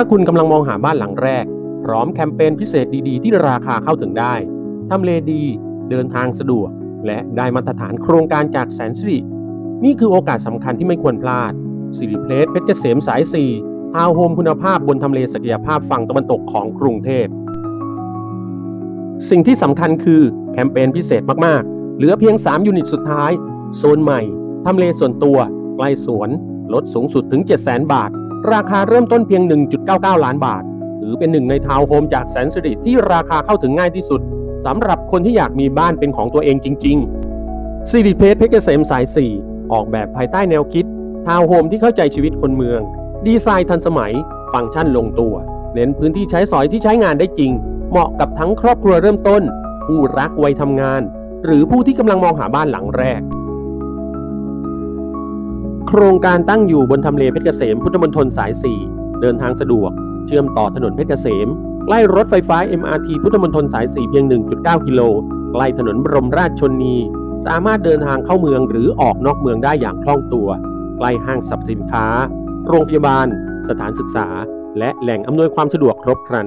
ถ้าคุณกำลังมองหาบ้านหลังแรก พร้อมแคมเปญพิเศษดีๆ ที่ราคาเข้าถึงได้ทำเลดี เดินทางสะดวก และได้มาตรฐานโครงการจากแสนสิรินี่คือโอกาสสำคัญที่ไม่ควรพลาดสิริเพลสเพชรเกษมสาย 4 ทาวน์โฮมคุณภาพบนทำเลศักยภาพฝั่งตะวันตกของกรุงเทพ สิ่งที่สำคัญคือแคมเปญพิเศษมากๆ เหลือเพียง 3 ยูนิตสุดท้าย โซนใหม่ ทำเลส่วนตัวใกล้สวน ลดสูงสุดถึง 700,000 บาท ราคาเริ่มต้นเพียง 1.99 ล้านบาทถือเป็นหนึ่งในทาวน์โฮมจากแสนสิริที่ราคาเข้าถึงง่ายที่สุดสำหรับคนที่อยากมีบ้านเป็นของตัวเองจริงๆสิริเพชรเพชรเกษมสาย 4 ออกแบบภายใต้แนวคิด ทาวน์โฮมที่เข้าใจชีวิตคนเมือง ดีไซน์ทันสมัย ฟังก์ชันลงตัว เน้นพื้นที่ใช้สอยที่ใช้งานได้จริง เหมาะกับทั้งครอบครัวเริ่มต้น ผู้รักวัยทำงาน หรือผู้ที่กำลังมองหาบ้านหลังแรก โครงการตั้งอยู่บนทำเลเพชรเกษม พุทธมณฑลสาย 4 เดินทางสะดวก เชื่อมต่อถนนเพชรเกษมใกล้รถไฟฟ้า MRT พุทธมณฑลสาย 4 เพียง 1.9 กิโลใกล้ถนนบรมราชชนนี สามารถเดินทางเข้าเมืองหรือออกนอกเมืองได้อย่างคล่องตัว ใกล้ห้างสรรพสินค้า โรงพยาบาล สถานศึกษา และแหล่งอำนวยความสะดวกครบครัน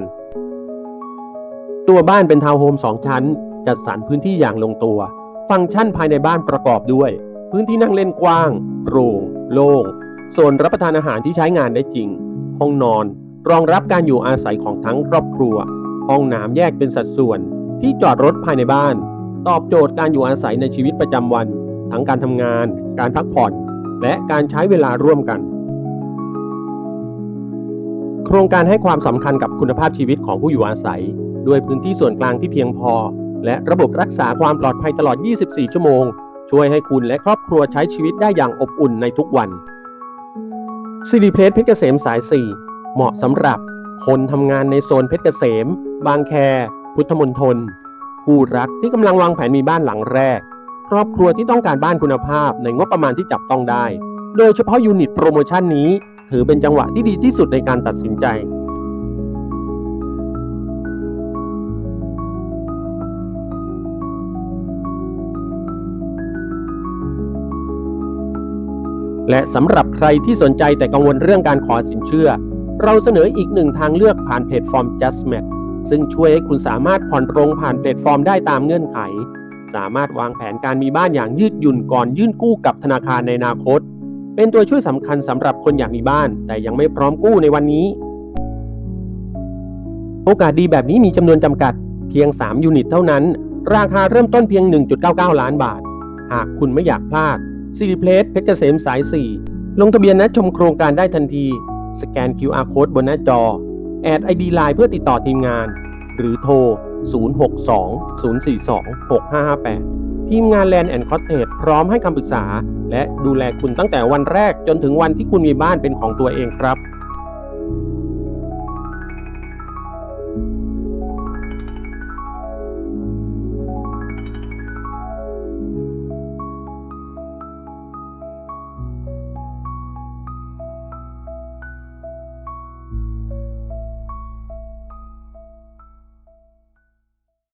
ตัวบ้านเป็นทาวน์โฮม 2 ชั้น จัดสรรพื้นที่อย่างลงตัว ฟังก์ชันภายในบ้านประกอบด้วย พื้นที่นั่งเล่นกว้างโปร่งโล่งโซนรับประทานอาหารที่ใช้งานได้จริง ห้องนอน รองรับการอยู่อาศัยของทั้งครอบครัว ห้องน้ำแยกเป็นสัดส่วน ที่จอดรถภายในบ้าน ตอบโจทย์การอยู่อาศัยในชีวิตประจำวัน ทั้งการทำงาน การพักผ่อน และการใช้เวลาร่วมกัน โครงการให้ความสำคัญกับคุณภาพชีวิตของผู้อยู่อาศัย ด้วยพื้นที่ส่วนกลางที่เพียงพอ และระบบรักษาความปลอดภัยตลอด 24 ชั่วโมง ช่วยให้คุณและครอบครัวใช้ชีวิตได้อย่างอบอุ่นในทุกวันสิริเพชรเพชรเกษมสาย 4 เหมาะสำหรับคนทำงานในโซนเพชรเกษม บางแค พุทธมณฑลผู้รักที่กำลังวางแผนมีบ้านหลังแรก ครอบครัวที่ต้องการบ้านคุณภาพในงบประมาณที่จับต้องได้ โดยเฉพาะยูนิตโปรโมชั่นนี้ ถือเป็นจังหวะที่ดีที่สุดในการตัดสินใจ และสำหรับใครที่สนใจแต่กังวลเรื่องการขอสินเชื่อ เราเสนออีกหนึ่งทางเลือกผ่านแพลตฟอร์ม JustMat ซึ่งช่วยให้คุณสามารถผ่อนตรงผ่านแพลตฟอร์มได้ตามเงื่อนไข สามารถวางแผนการมีบ้านอย่างยืดหยุ่นก่อนยื่นกู้กับธนาคารในอนาคต เป็นตัวช่วยสำคัญสำหรับคนอยากมีบ้าน แต่ยังไม่พร้อมกู้ในวันนี้ โอกาสดีแบบนี้มีจำนวนจำกัด เพียง 3 ยูนิตเท่านั้น ราคาเริ่มต้นเพียง 1.99 ล้านบาท หากคุณไม่อยากพลาด ซิริเพลสเพชรเกษมสาย 4 ลงทะเบียนนัดชมโครงการได้ทันที สแกน QR Code บนหน้าจอ แอด ID Line เพื่อติดต่อทีมงาน หรือโทร 062 042 6558 ทีมงานแลนด์แอนด์คอ t เทจพร้อมให้คำปรึกษา และดูแลคุณตั้งแต่วันแรกจนถึงวันที่คุณมีบ้านเป็นของตัวเองครับ